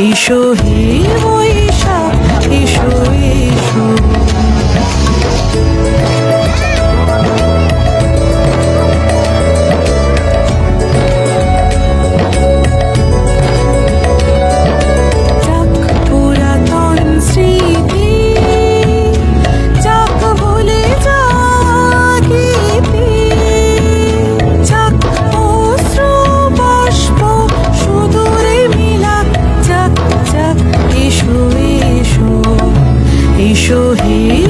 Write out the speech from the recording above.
ইসহি Boishakh ইসহি Shahid